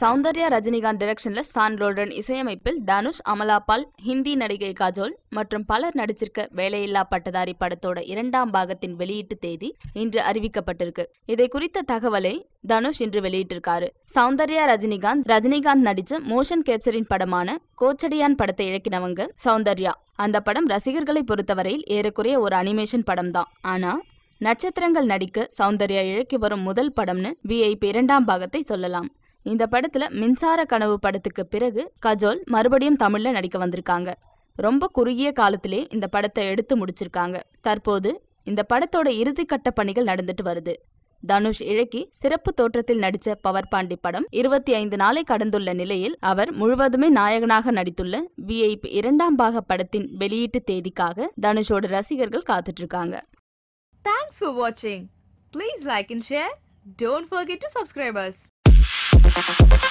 சௌந்தர்யா ரஜினிகாந்த் டிரெக்ஷன்ல சான் ரோல்டன் இசையமைப்பில் தனுஷ் அமலாபால் ஹிந்தி நடிகை காஜோல் மற்றும் பலர் நடிச்சிருக்க வேலையில்லா பட்டதாரி படத்தோட இரண்டாம் பாகத்தின் வெளியீட்டு தேதி இன்று அறிவிக்கப்பட்டிருக்கு. இதை குறித்த தகவலை தனுஷ் இன்று வெளியிட்டிருக்காரு. சௌந்தர்யா ரஜினிகாந்த் ரஜினிகாந்த் நடிச்ச மோஷன் கேப்சரின் படமான கோச்சடியான் படத்தை இழக்கினவங்க சௌந்தர்யா. அந்த படம் ரசிகர்களை பொறுத்தவரையில் ஏறக்குறைய ஒரு அனிமேஷன் படம் தான் ஆனா நட்சத்திரங்கள் நடிக்க சௌந்தர்யா இழக்கி வரும் முதல் படம்னு விஐபி இரண்டாம் பாகத்தை சொல்லலாம். இந்த படத்துல மின்சார கனவு படத்துக்கு பிறகு கஜோல் மறுபடியும் தமிழ்ல நடிக்க வந்திருக்காங்க. ரொம்ப குறுகிய காலத்திலே இந்த படத்தை எடுத்து முடிச்சிருக்காங்க. தற்போது இந்த படத்தோட இறுதிக்கட்ட பணிகள் நடந்துட்டு வருது. தனுஷ் இழக்கி சிறப்பு தோற்றத்தில் நடிச்ச பவர் பாண்டி படம் இருபத்தி ஐந்து நாளை கடந்துள்ள நிலையில் அவர் முழுவதுமே நாயகனாக நடித்துள்ள விஐபி இரண்டாம் பாக படத்தின் வெளியீட்டு தேதிக்காக தனுஷோட ரசிகர்கள் காத்துட்டு இருக்காங்க தேங்க்ஸ் ஃபார் வாட்சிங் please like and share don't forget to subscribers Thank you.